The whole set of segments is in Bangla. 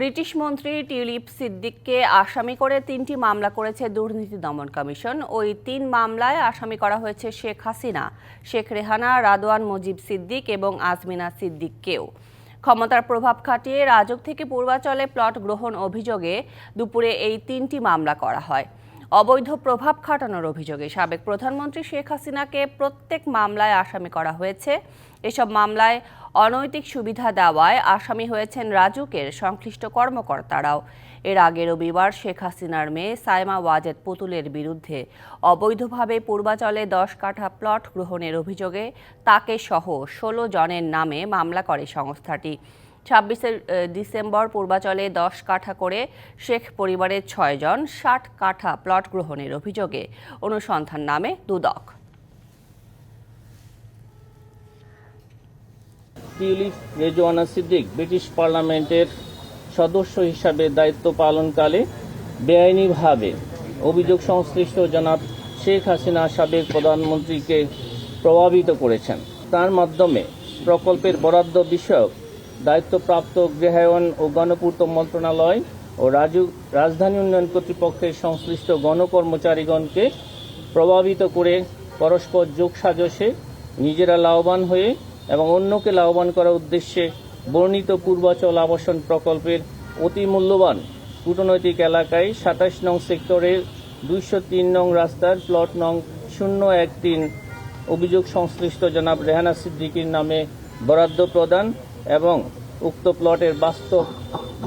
ব্রিটিশ মন্ত্রী টিউলিপ সিদ্দিককে আসামি করে তিনটি মামলা করেছে দুর্নীতি দমন কমিশন। ওই তিন মামলায় আসামি করা হয়েছে শেখ হাসিনা, শেখ রেহানা, রাদওয়ান মুজিব সিদ্দিক এবং আজমিনা সিদ্দিককেও। ক্ষমতার প্রভাব খাটিয়ে রাজক থেকে পূর্বাচলে প্লট গ্রহণ অভিযোগে দুপুরে এই তিনটি মামলা করা হয়। অবৈধ প্রভাব খাটানোর অভিযোগে সাবেক প্রধানমন্ত্রী শেখ হাসিনাকে প্রত্যেক মামলায় আসামি করা হয়েছে। এসব মামলায় অনৈতিক সুবিধা দেওয়ায় আসামি হয়েছেন রাজুকের সংশ্লিষ্ট কর্মকর্তারাও। এর আগে রবিবার শেখ হাসিনার মেয়ে সাইমা ওয়াজেদ পুতুলের বিরুদ্ধে অবৈধভাবে পূর্বাচলে দশ কাঠা প্লট গ্রহণের অভিযোগে তাকে সহ ষোলো জনের নামে মামলা করে সংস্থাটি। ছাব্বিশে ডিসেম্বর পূর্বাচলে দশ কাঠা করে শেখ পরিবারের ছয়জন ষাট কাঠা প্লট গ্রহণের অভিযোগে অনুসন্ধান নামে দুদক। টিউলিপ রেজওয়ানা সিদ্দিক ব্রিটিশ পার্লামেন্টের সদস্য হিসাবে দায়িত্ব পালনকালে বেআইনিভাবে অভিযোগ সংশ্লিষ্ট জনাব শেখ হাসিনা সাবেক প্রধানমন্ত্রীকে প্রভাবিত করেছেন। তার মাধ্যমে প্রকল্পের বরাদ্দ বিষয়ক দায়িত্বপ্রাপ্ত গৃহায়ন ও গণপূর্ত মন্ত্রণালয় ও রাজু, রাজধানী উন্নয়ন কর্তৃপক্ষের সংশ্লিষ্ট গণকর্মচারীগণকে প্রভাবিত করে পরস্পর যোগ যোগসাজশে নিজেরা লাভবান হয়ে এবং অন্যকে লাভবান করার উদ্দেশ্যে বর্ণিত পূর্বাচল আবাসন প্রকল্পের অতি মূল্যবান কূটনৈতিক এলাকায় সাতাশ নং সেক্টরের দুইশো তিন নং রাস্তার প্লট নং শূন্য এক তিন অভিযোগ সংশ্লিষ্ট জনাব রেহানা সিদ্দিকীর নামে বরাদ্দ প্রদান এবং উক্ত প্লটের বাস্তব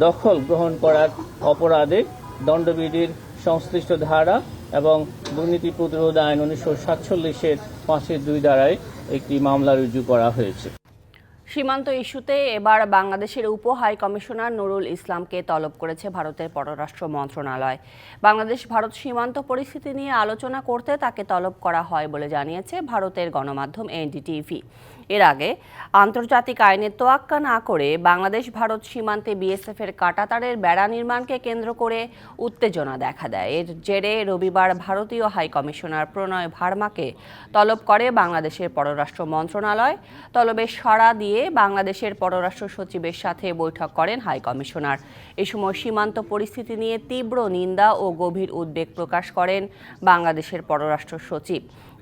দখল গ্রহণ করার অপরাধে দণ্ডবিধির সংশ্লিষ্ট ধারা এবং দুর্নীতি প্রতিরোধ আইন উনিশশো সাতচল্লিশের পাঁচের দুই ধারায় একটি মামলা রুজু করা হয়েছে। সীমান্ত ইস্যুতে এবার বাংলাদেশের উপ হাই কমিশনার নুরুল ইসলামকে তলব করেছে ভারতের পররাষ্ট্র মন্ত্রণালয়। বাংলাদেশ ভারত সীমান্ত পরিস্থিতি নিয়ে আলোচনা করতে তাকে তলব করা হয় বলে জানিয়েছে ভারতের গণমাধ্যম এনডিটিভি। এর আগে আন্তর্জাতিক আইনের তোয়াক্কা না করে বাংলাদেশ, ভারত সীমান্তে বিএসএফ এর কাটাতারের বেড়া নির্মাণকে কেন্দ্র করে উত্তেজনা দেখা দেয়। এর জেরে রবিবার ভারতীয় হাই কমিশনার প্রণয় ভার্মাকে তলব করে বাংলাদেশের পররাষ্ট্র মন্ত্রণালয়। তলবে সাড়া দিয়ে বাংলাদেশের পররাষ্ট্র সচিবের সাথে বৈঠক করেন হাই কমিশনার। এ সময় সীমান্ত পরিস্থিতি নিয়ে তীব্র নিন্দা ও গভীর উদ্বেগ প্রকাশ করেন বাংলাদেশের পররাষ্ট্র সচিব।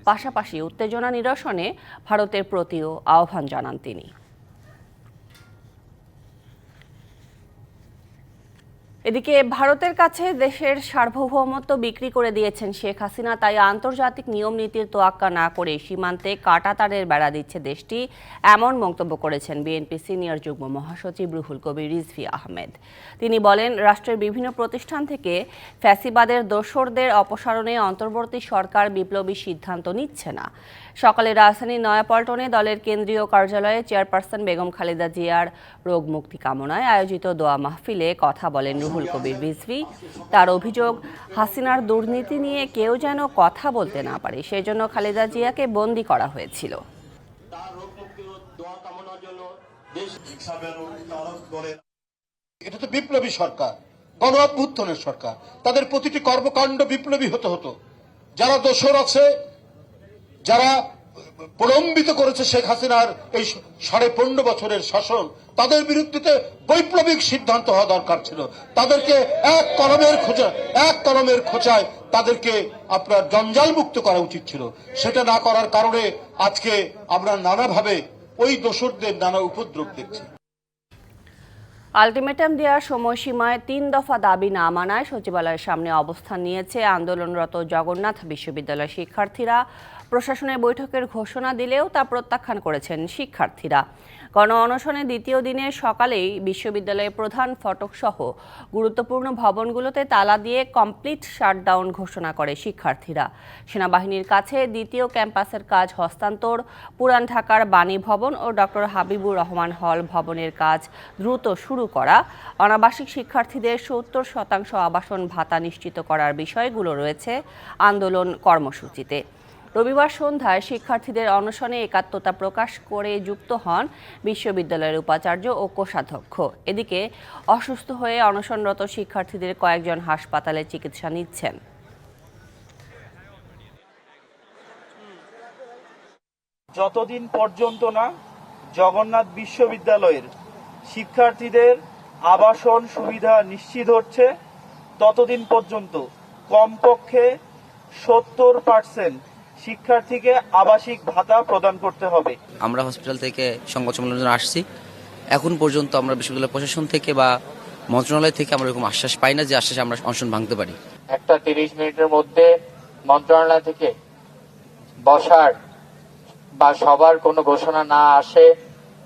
পাশাপাশি উত্তেজনা নিরসনে ভারতের প্রতিও আহ্বান জানান তিনি। এদিকে ভারতের কাছে দেশের সার্বভৌমত্ব বিক্রি করে দিয়েছেন শেখ হাসিনা, তাই আন্তর্জাতিক নিয়ম নীতির তোয়াক্কা না করে সীমান্তে কাটাতারের বেড়া দিচ্ছে দেশটি, এমন মন্তব্য করেছেন বিএনপি সিনিয়র যুগ্ম মহাসচিব রুহুল কবির রিজভি আহমেদ। তিনি বলেন, রাষ্ট্রের বিভিন্ন প্রতিষ্ঠান থেকে ফ্যাসিবাদের দোসরদের অপসারণে অন্তর্বর্তী সরকার বিপ্লবী সিদ্ধান্ত নিচ্ছে না। সকালে রাজধানীর নয়াপল্টনে দলের কেন্দ্রীয় কার্যালয়ে চেয়ারপারসন বেগম খালেদা জিয়ার রোগ মুক্তি কামনায় আয়োজিত দোয়া মাহফিলে কথা বলেন রুহুল কবির রিজভি তার অভিযোগ হাসিনার দুর্নীতি নিয়ে কেউ যেন কথা বলতে না পারে সেজন্য খালেদা জিয়াকে বন্দি করা হয়েছিল। তার রোগ মুক্তির দোয়া কামনার জন্য দেশ দলের এটা তো বিপ্লবী সরকার গণ অভ্যুত্থানের সরকার। তাদের প্রতিটি কর্মকাণ্ড বিপ্লবী হতে হতো। যারা দোষর আছে যারা প্রলম্বিত করেছে শেখ হাসিনার এই সাড়ে পনেরো বছরের শাসন। তাদের বিরুদ্ধে বৈপ্লবিক সিদ্ধান্ত হওয়া দরকার ছিল। তাদেরকে এক কলমের খোঁচা এক কলমের খোঁচায় তাদেরকে আপনার জঞ্জাল মুক্ত করা উচিত ছিল। সেটা না করার কারণে আজকে আমরা নানাভাবে ওই দোষরদের নানা উপদ্রব দেখছি। আলটিমেটাম দেওয়ার সময়সীমায় তিন দফা দাবি না মানায় সচিবালয়ের সামনে অবস্থান নিয়েছে আন্দোলনরত জগন্নাথ বিশ্ববিদ্যালয়ের শিক্ষার্থীরা। প্রশাসনের বৈঠকের ঘোষণা দিলেও তা প্রত্যাখ্যান করেছেন শিক্ষার্থীরা। গণ অনশনের দ্বিতীয় দিনে সকালেই বিশ্ববিদ্যালয়ের প্রধান ফটক সহ গুরুত্বপূর্ণ ভবনগুলোতে তালা দিয়ে কমপ্লিট শাটডাউন ঘোষণা করে শিক্ষার্থীরা। সেনাবাহিনীর কাছে দ্বিতীয় ক্যাম্পাসের কাজ হস্তান্তর, পুরান ঢাকার বাণী ভবন ও ডক্টর হাবিবুর রহমান হল ভবনের কাজ দ্রুত শুরু করা। অনাবাসিক শিক্ষার্থীদের সত্তর শতাংশ আবাসন ভাতা নিশ্চিত করার বিষয়গুলো রয়েছে আন্দোলন কর্মসূচিতে। রবিবার সন্ধ্যায় শিক্ষার্থীদের অনশনে একাত্মতা প্রকাশ করে যুক্ত হন বিশ্ববিদ্যালয়ের উপাচার্য ও কোষাধ্যক্ষ। এদিকে অসুস্থ হয়ে অনশনরত শিক্ষার্থীদের কয়েকজন হাসপাতালে চিকিৎসা নিচ্ছেন। যতদিন পর্যন্ত না জগন্নাথ বিশ্ববিদ্যালয়ের শিক্ষার্থীদের আবাসন সুবিধা নিশ্চিত হচ্ছে, ততদিন পর্যন্ত কমপক্ষে সত্তর পার্সেন্ট শিক্ষার্থীকে আবাসিক ভাতা প্রদান করতে হবে। আমরা হসপিটাল থেকে সংবাদ সম্মেলনের জন্য আসছি। এখন পর্যন্ত আমরা বিশ্ববিদ্যালয় প্রশাসন থেকে বা মন্ত্রণালয় থেকে আমরা এরকম আশ্বাস পাই না যে আশ্বাসে আমরা অনশন ভাঙতে পারি। একটা তিরিশ মিনিটের মধ্যে মন্ত্রণালয় থেকে বসার বা সবার কোনো ঘোষণা না আসে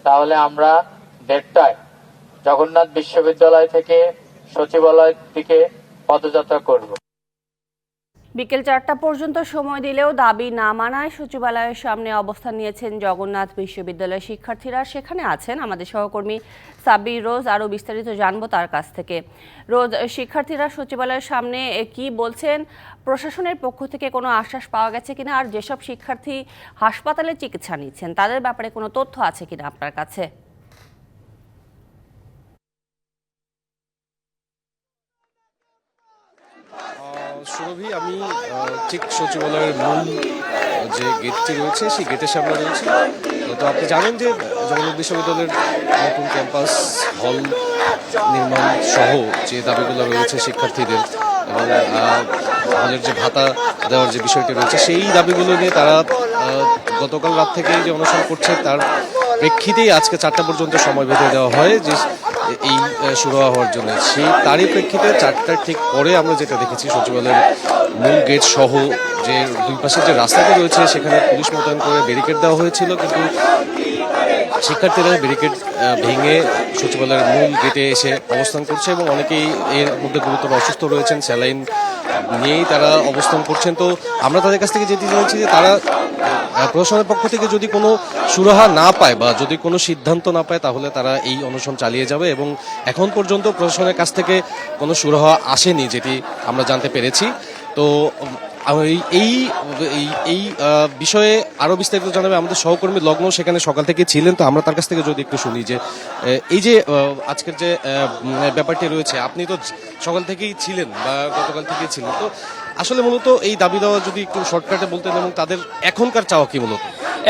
তাহলে আমরা দেড়টায় জগন্নাথ বিশ্ববিদ্যালয় থেকে সচিবালয় থেকে পদযাত্রা করব। বিকেল চারটা পর্যন্ত সময় দিলেও দাবি না মানায় সচিবালয়ের সামনে অবস্থান নিয়েছেন জগন্নাথ বিশ্ববিদ্যালয়ের শিক্ষার্থীরা। সেখানে আছেন আমাদের সহকর্মী সাব্বির রোজ। আরও বিস্তারিত জানব তার কাছ থেকে। রোজ, শিক্ষার্থীরা সচিবালয়ের সামনে কি বলছেন? প্রশাসনের পক্ষ থেকে কোনো আশ্বাস পাওয়া গেছে কিনা? আর যেসব শিক্ষার্থী হাসপাতালে চিকিৎসা নিচ্ছেন, তাদের ব্যাপারে কোনো তথ্য আছে কিনা আপনার কাছে? সুরভি আমি ঠিক সচিবালয়ের মূল যে গেটটি রয়েছে, সেই গেটের সামনে রয়েছে। তো আপনি জানেন যে জগন্নাথ বিশ্ববিদ্যালয়ের নতুন ক্যাম্পাস হল নির্মাণ সহ যে দাবিগুলো রয়েছে শিক্ষার্থীদের এবং হলের যে ভাতা দেওয়ার যে বিষয়টি রয়েছে, সেই দাবিগুলো নিয়ে তারা গতকাল রাত থেকে যে অনুসরণ করছে, তার প্রেক্ষিতেই আজকে চারটা পর্যন্ত সময় বেঁধে দেওয়া হয় যে এই শুরু হওয়ার জন্য সেই তারই প্রেক্ষিতে চারটার ঠিক পরে আমরা যেটা দেখেছি, সচিবালয়ের মূল গেট সহ যে দুই পাশে যে রাস্তাটি রয়েছে, সেখানে পুলিশ মোতায়েন করে ব্যারিকেড দেওয়া হয়েছিল। কিন্তু শিক্ষার্থীরা ব্যারিকেড ভেঙে সচিবালয়ের মূল গেটে এসে অবস্থান করছে এবং অনেকেই এর মধ্যে গুরুতর অসুস্থ রয়েছেন, স্যালাইন নিয়েই তারা অবস্থান করছেন। তো আমরা তাদের কাছ থেকে যেতে চাইছি যে তারা প্রশাসনের পক্ষ থেকে যদি কোনো সুরাহা না পায় বা যদি কোনো সিদ্ধান্ত না পায়, তাহলে তারা এই অনশন চালিয়ে যাবে এবং এখন পর্যন্ত প্রশাসনের কাছ থেকে কোনো সুরাহা আসেনি, যেটি আমরা জানতে পেরেছি। তো এই এই বিষয়ে আরও বিস্তারিত জানাবে আমাদের সহকর্মী লগ্ন, সেখানে সকাল থেকে ছিলেন। তো আমরা তার কাছ থেকে যদি একটু শুনি যে এই যে আজকের যে ব্যাপারটি রয়েছে, আপনি তো সকাল থেকেই ছিলেন বা গতকাল থেকেই ছিলেন। তো আসলে মূলত এই দাবি দেওয়া যদি একটু শর্টকাটে বলতেন এবং তাদের এখনকার চাওয়া কি মূলত?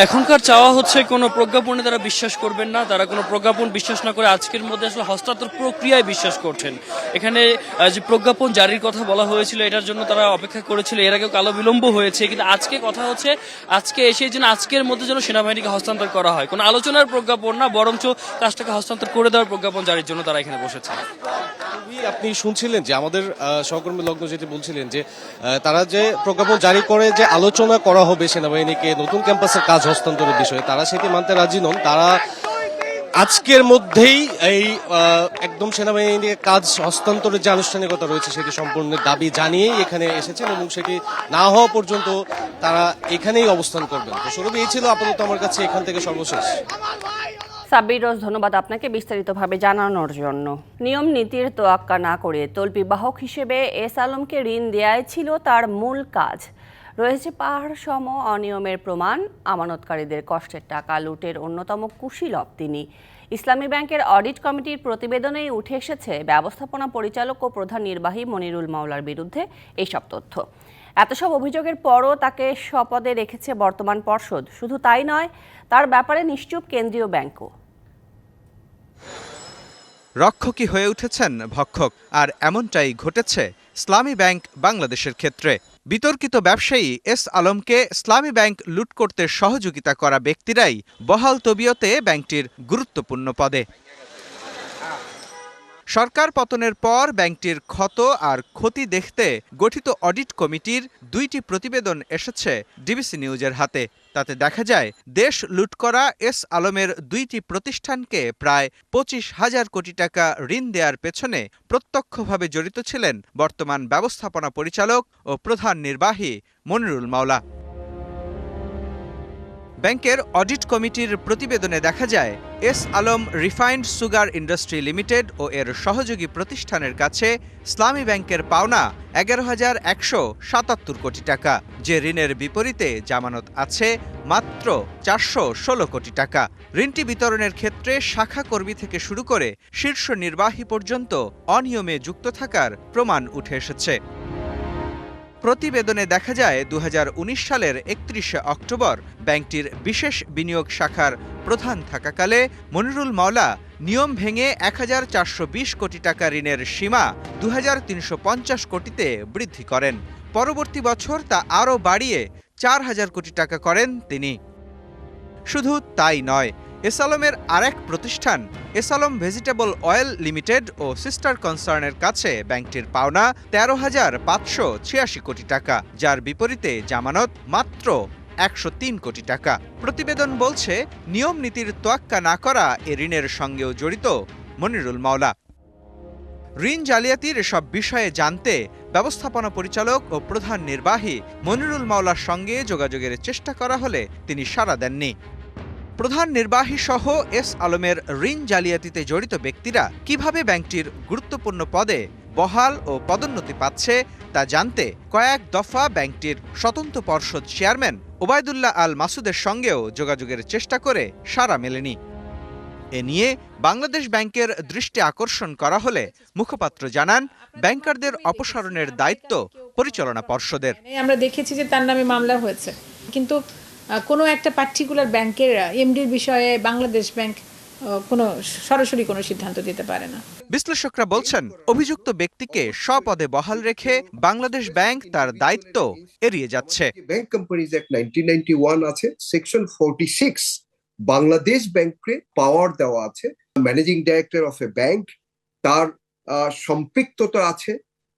এখনকার চাওয়া হচ্ছে কোনো প্রজ্ঞাপনে তারা বিশ্বাস করবেন না, তারা কোনো প্রজ্ঞাপন বিশ্বাস না করে আজকের মধ্যে আসলে হস্তান্তর প্রক্রিয়ায় বিশ্বাস করছেন। এখানে যে প্রজ্ঞাপন জারির কথা বলা হয়েছিল, এটার জন্য তারা অপেক্ষা করেছিল, এর আগেও কালো বিলম্ব হয়েছে, কিন্তু আজকে কথা হচ্ছে, আজকে এসে যেন আজকের মধ্যে যেন সেনাবাহিনীকে হস্তান্তর করা হয়। কোনো আলোচনার প্রজ্ঞাপন না, বরঞ্চ কাজটাকে হস্তান্তর করে দেওয়ার প্রজ্ঞাপন জারির জন্য তারা এখানে বসেছে। আপনি শুনছিলেন যে আমাদের সহকর্মী লগ্ন যেটি বলছিলেন যে তারা যে প্রজ্ঞাপন জারি করে, যে আলোচনা করা হবে সেনাবাহিনীকে, নতুন ক্যাম্পাসের কাজ হস্তান্তরের বিষয়ে, তারা সেটি মানতে রাজি নন। তারা আজকের মধ্যেই এই একদম সেনাবাহিনীকে কাজ হস্তান্তরের যে আনুষ্ঠানিকতা রয়েছে, সেটি সম্পূর্ণ দাবি জানিয়েই এখানে এসেছেন এবং সেটি না হওয়া পর্যন্ত তারা এখানেই অবস্থান করবেন। তো সৌরভ এই ছিল আপাতত আমার কাছে এখান থেকে সর্বশেষ। সাব্বির রোজ ধন্যবাদ আপনাকে বিস্তারিতভাবে জানানোর জন্য। নিয়ম নীতির তোয়াক্কা না করে তল্পি বাহক হিসেবে এস আলমকে ঋণ দেয়াই ছিল তার মূল কাজ। রয়েছে পাহাড় সম অনিয়মের প্রমাণ, আমানতকারীদের কষ্টের টাকা লুটের অন্যতম কুশীলব তিনি। ইসলামী ব্যাংকের অডিট কমিটির প্রতিবেদনেই উঠে এসেছে ব্যবস্থাপনা পরিচালক ও প্রধান নির্বাহী মনিরুল মাওলার বিরুদ্ধে এইসব তথ্য। এত সব অভিযোগের পরও তাকে স্বপদে রেখেছে বর্তমান পর্ষদ। শুধু তাই নয় তার ব্যাপারে নিশ্চুপ কেন্দ্রীয় ব্যাংকও। রক্ষকই হয়ে উঠেছেন ভক্ষক, আর এমনটাই ঘটেছে ইসলামী ব্যাংক বাংলাদেশের ক্ষেত্রে। বিতর্কিত ব্যবসায়ী এস আলমকে ইসলামী ব্যাংক লুট করতে সহযোগিতা করা ব্যক্তিরাই বহাল তবিয়তে ব্যাংকটির গুরুত্বপূর্ণ পদে। সরকার পতনের পর ব্যাংকটির ক্ষত আর ক্ষতি দেখতে গঠিত অডিট কমিটির দুইটি প্রতিবেদন এসেছে ডিবিসি নিউজের হাতে। তাতে দেখা যায়, দেশ লুট করা এস আলমের দুইটি প্রতিষ্ঠানকে প্রায় পঁচিশ হাজার কোটি টাকা ঋণ দেওয়ার পেছনে প্রত্যক্ষভাবে জড়িত ছিলেন বর্তমান ব্যবস্থাপনা পরিচালক ও প্রধান নির্বাহী মনিরুল মাওলা। ব্যাংকের অডিট কমিটির প্রতিবেদনে দেখা যায়, S Alam refined sugar industry limited ও এর সহযোগী প্রতিষ্ঠানের কাছে ইসলামী ব্যাংকের পাওনা এগারো হাজার একশো সাতাত্তর কোটি টাকা, যে ঋণের বিপরীতে জামানত আছে মাত্র চারশো ষোলো কোটি টাকা। ঋণটি বিতরণের ক্ষেত্রে শাখা কর্মী থেকে শুরু করে শীর্ষ নির্বাহী পর্যন্ত অনিয়মে যুক্ত থাকার প্রমাণ উঠে এসেছে। প্রতিবেদনে দেখা যায় দু হাজার উনিশ সালের একত্রিশে অক্টোবর ব্যাংকটির বিশেষ বিনিয়োগ শাখার প্রধান থাকাকালে মনিরুল মাওলা নিয়ম ভেঙে এক হাজার চারশো বিশ কোটি টাকা ঋণের সীমা দু কোটিতে বৃদ্ধি করেন। পরবর্তী বছর তা আরও বাড়িয়ে চার হাজার কোটি টাকা করেন তিনি। শুধু তাই নয় এসালমের আরেক প্রতিষ্ঠান, এসালম ভেজিটেবল অয়েল লিমিটেড ও সিস্টার কনসার্নের কাছে ব্যাংকটির পাওনা তেরো হাজার পাঁচশো ছিয়াশি কোটি টাকা, যার বিপরীতে জামানত মাত্র একশো তিন কোটি টাকা। প্রতিবেদন বলছে, নিয়ম নীতির তোয়াক্কা না করা এ ঋণের সঙ্গেও জড়িত মনিরুল মাওলা। ঋণ জালিয়াতির এসব বিষয়ে জানতে ব্যবস্থাপনা পরিচালক ও প্রধান নির্বাহী মনিরুল মাওলার সঙ্গে যোগাযোগের চেষ্টা করা হলে তিনি সাড়া দেননি। প্রধান নির্বাহী সহ এস আলমের ঋণ জালিয়াতিতে জড়িত ব্যক্তিরা কীভাবে ব্যাংকটির গুরুত্বপূর্ণ পদে বহাল ও পদোন্নতি পাচ্ছে তা জানতে কয়েক দফা ব্যাংকটির স্বতন্ত্র পর্ষদ চেয়ারম্যান ওবায়দুল্লাহ আল মাসুদের সঙ্গেও যোগাযোগের চেষ্টা করে সাড়া মেলেনি। এ নিয়ে বাংলাদেশ ব্যাংকের দৃষ্টি আকর্ষণ করা হলে মুখপাত্র জানান, ব্যাংকারদের অপসারণের দায়িত্ব পরিচালনা পর্ষদের। আমরা দেখেছি যে তার নামে মামলা হয়েছে। কিন্তু কোনো একটা পার্টিকুলার ব্যাংকের এমডির বিষয়ে বাংলাদেশ ব্যাংক আহ, কোনো সরাসরি কোনো সিদ্ধান্ত দিতে পারে না। বিশ্লেষকরা বলছেন অভিযুক্ত ব্যক্তিকে স্বপদে বহাল রেখে বাংলাদেশ ব্যাংক তার দায়িত্ব এড়িয়ে যাচ্ছে। Bank companies act nineteen ninety one আছে সেকশন ফোরটি সিক্স বাংলাদেশ ব্যাংককে পাওয়ার দেওয়া আছে। Managing director of a bank তার আহ, সম্পৃক্ততা আছে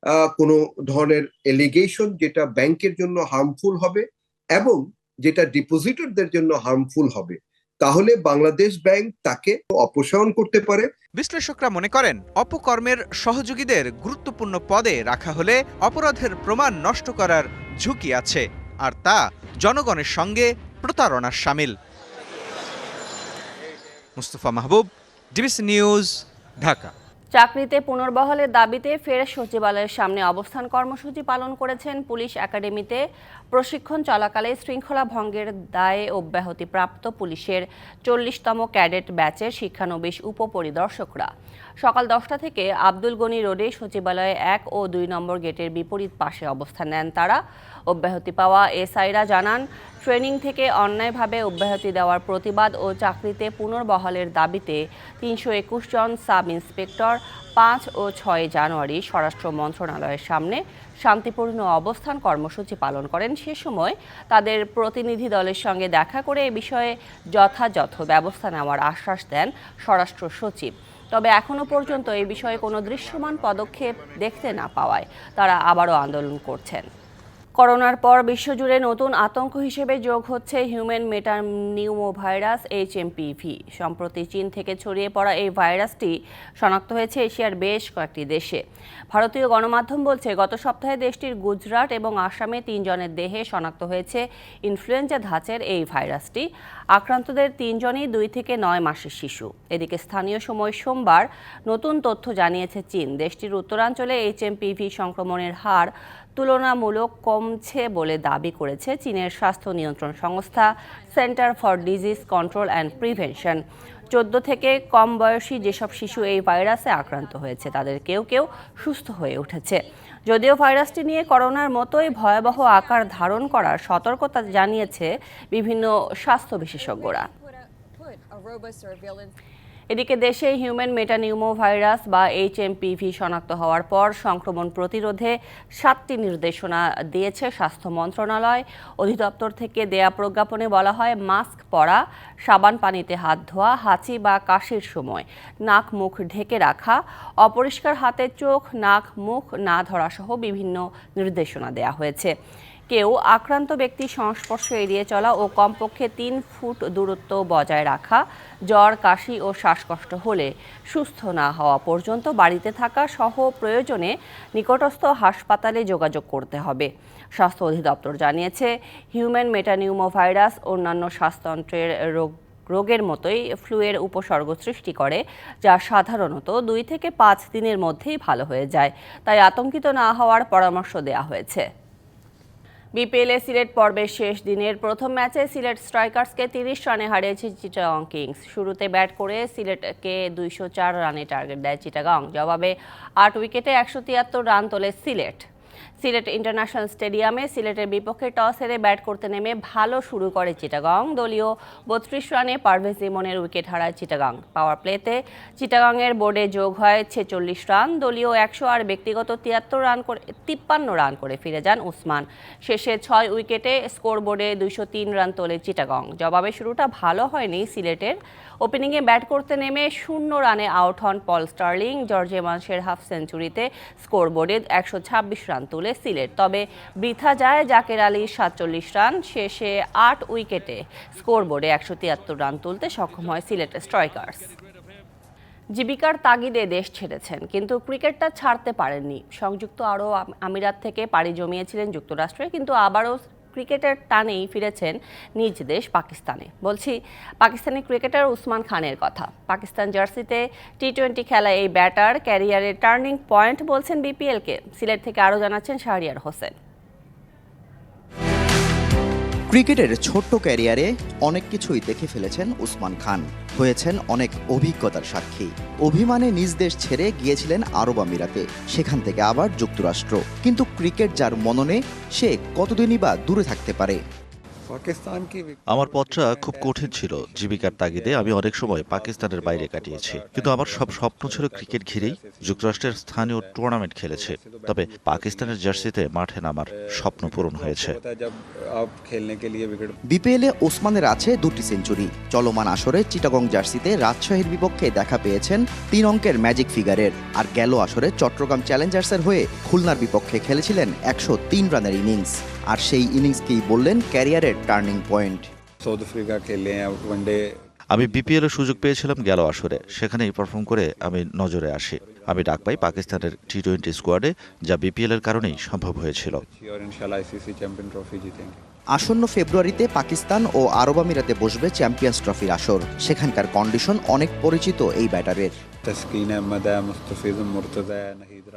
আহ, কোনো ধরনের এলিগেশন যেটা ব্যাংকের জন্য হার্মফুল হবে এবং যেটা ডিপোজিটরদের জন্য হার্মফুল হবে, তাহলে বাংলাদেশ ব্যাংক তাকে অপসারণ করতে পারে। বিশ্লেষকরা মনে করেন, অপকর্মের সহযোগীদের গুরুত্বপূর্ণ পদে রাখা হলে অপরাধের প্রমাণ নষ্ট করার ঝুঁকি আছে, আর তা জনগণের সঙ্গে প্রতারণার সামিল। Mustafa Mahbub, DBC news, Dhaka. চাকরিতে পুনর্বহলের দাবিতে ফের সচিবালয়ের সামনে অবস্থান কর্মসূচি পালন করেছেন পুলিশ একাডেমিতে। প্রশিক্ষণ চলাকালে শৃঙ্খলা ভঙ্গের দায়ে অব্যাহতিপ্রাপ্ত পুলিশের চল্লিশতম ক্যাডেট ব্যাচের শিক্ষানবিশ উপপরিদর্শকরা। সকাল দশটা থেকে আব্দুল গনি রোডে সচিবালয়ে এক ও দুই নম্বর গেটের বিপরীত পাশে অবস্থান নেন তারা। অব্যাহতি পাওয়া এসআইরা জানান, ট্রেনিং থেকে অন্যায়ভাবে অব্যাহতি দেওয়ার প্রতিবাদ ও চাকরিতে পুনর্বহালের দাবিতে তিনশো একুশ জন সাব ইন্সপেক্টর পাঁচ ও ছয় জানুয়ারি স্বরাষ্ট্র মন্ত্রণালয়ের সামনে শান্তিপূর্ণ অবস্থান কর্মসূচি পালন করেন। সে সময় তাদের প্রতিনিধি দলের সঙ্গে দেখা করে এ বিষয়ে যথাযথ ব্যবস্থা নেওয়ার আশ্বাস দেন স্বরাষ্ট্র সচিব। তবে এখনও পর্যন্ত এ বিষয়ে কোনো দৃশ্যমান পদক্ষেপ দেখতে না পাওয়ায় তারা আবারও আন্দোলন করছেন। করোনার পর বিশ্বজুড়ে নতুন আতঙ্ক হিসেবে যোগ হচ্ছে human meta pneumo virus HMPV সম্প্রতি চীন থেকে ছড়িয়ে পড়া এই ভাইরাসটি শনাক্ত হয়েছে এশিয়ার বেশ কয়েকটি দেশে। ভারতীয় গণমাধ্যম বলছে, গত সপ্তাহে দেশটির গুজরাট এবং আসামে তিনজনের দেহে শনাক্ত হয়েছে ইনফ্লুয়েঞ্জা ধাঁচের এই ভাইরাসটি। আক্রান্তদের তিনজনই দুই থেকে নয় মাসের শিশু। এদিকে স্থানীয় সময় সোমবার নতুন তথ্য জানিয়েছে চীন। দেশটির উত্তরাঞ্চলে এইচএমপিভি সংক্রমণের হার তুলনামূলক কমছে বলে দাবি করেছে চীনের স্বাস্থ্য নিয়ন্ত্রণ সংস্থা centre for disease control and prevention. চোদ্দ থেকে কম বয়সী যেসব শিশু এই ভাইরাসে আক্রান্ত হয়েছে, তাদের কেউ কেউ সুস্থ হয়ে উঠেছে। যদিও ভাইরাসটি নিয়ে করোনার মতোই ভয়াবহ আকার ধারণ করার সতর্কতা জানিয়েছে বিভিন্ন স্বাস্থ্য বিশেষজ্ঞরা। এদিকে দেশে হিউম্যান মেটানিউমো ভাইরাস বা এইচএমপিভি শনাক্ত হওয়ার পর সংক্রমণ প্রতিরোধে সাতটি নির্দেশনা দিয়েছে স্বাস্থ্য মন্ত্রণালয়। অধিদপ্তর থেকে দেয়া প্রজ্ঞাপনে বলা হয়, মাস্ক পরা, সাবান পানিতে হাত ধোয়া, হাঁচি বা কাশির সময়, নাক মুখ ঢেকে রাখা, অপরিষ্কার হাতে চোখ, নাক মুখ না ধরা সহ বিভিন্ন নির্দেশনা দেয়া হয়েছে। কেউ আক্রান্ত ব্যক্তির সংস্পর্শ এড়িয়ে চলা ও কমপক্ষে তিন ফুট দূরত্ব বজায় রাখা, জ্বর, কাশি ও শ্বাসকষ্ট হলে সুস্থ না হওয়া পর্যন্ত বাড়িতে থাকা সহ প্রয়োজনে নিকটস্থ হাসপাতালে যোগাযোগ করতে হবে। স্বাস্থ্য অধিদপ্তর জানিয়েছে, হিউম্যান মেটানিউমো ভাইরাস অন্যান্য শ্বাসতন্ত্রের রোগ, রোগের মতোই ফ্লুয়ের উপসর্গ সৃষ্টি করে, যা সাধারণত দুই থেকে পাঁচ দিনের মধ্যেই ভালো হয়ে যায়। তাই আতঙ্কিত না হওয়ার পরামর্শ দেওয়া হয়েছে। বিপিএলে সিলেট পর্বের শেষ দিনের প্রথম ম্যাচে সিলেট স্ট্রাইকার্সকে তিরিশ রানে হারিয়েছে চিটাগং কিংস। শুরুতে ব্যাট করে সিলেটকে দুইশো চার রানে টার্গেট দেয় চিটাগং। জবাবে আট উইকেটে একশো তিয়াত্তর রান তোলে সিলেট। সিলেট ইন্টারন্যাশনাল স্টেডিয়ামে সিলেটের বিপক্ষে টস হেরে ব্যাট করতে নেমে ভালো শুরু করে চিটাগং। দলীয় বত্রিশ রানে পারভেজ ইমনের উইকেট হারায় চিটাগাং। পাওয়ার প্লেতে চিটাগাংয়ের বোর্ডে যোগ হয় ছেচল্লিশ রান। দলীয় একশো আর ব্যক্তিগত তিয়াত্তর রান করে, তিপ্পান্ন রান করে ফিরে যান উসমান শেষে ছয় উইকেটে স্কোর বোর্ডে দুইশো তিন রান তোলে চিটাগং। জবাবে শুরুটা ভালো হয়নি সিলেটের। ওপেনিংয়ে ব্যাট করতে নেমে শূন্য রানে আউট হন পল স্টার্লিং। জর্জে মানসের হাফ সেঞ্চুরিতে স্কোর বোর্ডে একশো ছাব্বিশ রান তুলে সিলেট। তবে বৃথা যায় জাকের আলীর সাতচল্লিশ রান, শেষে আট উইকেটে স্কোর বোর্ডে একশো তিয়াত্তর রান তুলতে সক্ষম হয় সিলেটের স্ট্রাইকার্স। জীবিকার তাগিদে দেশ ছেড়েছেন, কিন্তু ক্রিকেটটা ছাড়তে পারেননি। সংযুক্ত আরও আমিরাত থেকে পাড়ি জমিয়েছিলেন যুক্তরাষ্ট্রে, কিন্তু আবারও ক্রিকেটের টানেই ফিরেছেন নিজ দেশ পাকিস্তানে। বলছি, পাকিস্তানি ক্রিকেটার উসমান খানের কথা। পাকিস্তান জার্সিতে টি টোয়েন্টি খেলা এই ব্যাটার ক্যারিয়ারের টার্নিং পয়েন্ট বলছেন বিপিএলকে। সিলেট থেকে আরও জানাচ্ছেন শাহরিয়ার হোসেন। ক্রিকেটের ছোট্ট ক্যারিয়ারে অনেক কিছুই দেখে ফেলেছেন উসমান খান। হয়েছেন অনেক অভিজ্ঞতার সাক্ষী। অভিমানে নিজ দেশ ছেড়ে গিয়েছিলেন আরব আমিরাতে, সেখান থেকে আবার যুক্তরাষ্ট্র। কিন্তু ক্রিকেট যার মননে, সে কতদিনই বা দূরে থাকতে পারে? আমার পথটা খুব কঠিন ছিল জীবিকার তাগিদে। আমি অনেক সময় পাকিস্তানের বাইরে কাটিয়েছি। কিন্তু আমার সব স্বপ্ন ছিল ক্রিকেট ঘিরেই যুক্তরাষ্ট্রের স্থানীয় টুর্নামেন্ট খেলেছে। তবে পাকিস্তানের জার্সিতে মাঠে নামার স্বপ্ন পূরণ হয়েছে। বিপিএলে ওসমানের আছে দুটি সেঞ্চুরি। চলমান আসরে চিটাগং জার্সিতে রাজশাহীর বিপক্ষে দেখা পেয়েছেন তিন অঙ্কের ম্যাজিক ফিগারের। আর গেল আসরে চট্টগ্রাম চ্যালেঞ্জার্সের হয়ে খুলনার বিপক্ষে খেলেছিলেন একশো তিন রানের ইনিংস। আর সেই ইনিংসকেই বললেন ক্যারিয়ারের টার্নিং পয়েন্ট। আমি বিপিএল এর সুযোগ পেয়েছিলাম গেল আসরে। সেখানেই পারফর্ম করে আমি নজরে আসি। আমি ডাক পাই পাকিস্তানের টি টোয়েন্টি স্কোয়াডে যা বিপিএল এর কারণেই সম্ভব হয়েছিল। আসন্ন ফেব্রুয়ারিতে পাকিস্তান ও আরব আমিরাতে বসবে চ্যাম্পিয়ন্স ট্রফির আসর। সেখানকার কন্ডিশন অনেক পরিচিত এই ব্যাটারের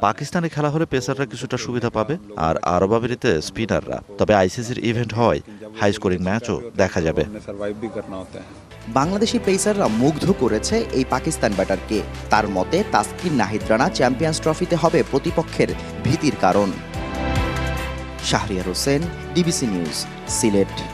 পাকিস্তানে খেলা হলে পেসাররা কিছুটা সুবিধা পাবে আর আরব আমিরাতে স্পিনাররা তবে আইসিসির ইভেন্ট হয় হাই স্কোরিং ম্যাচও দেখা যাবে। বাংলাদেশি পেসাররা মুগ্ধ করেছে এই পাকিস্তান ব্যাটারকে। তার মতে, তাসকিন নাহিদ রানা চ্যাম্পিয়ন্স ট্রফিতে হবে প্রতিপক্ষের ভীতির কারণ। Shahriar Hossain, DBC news, Sylhet.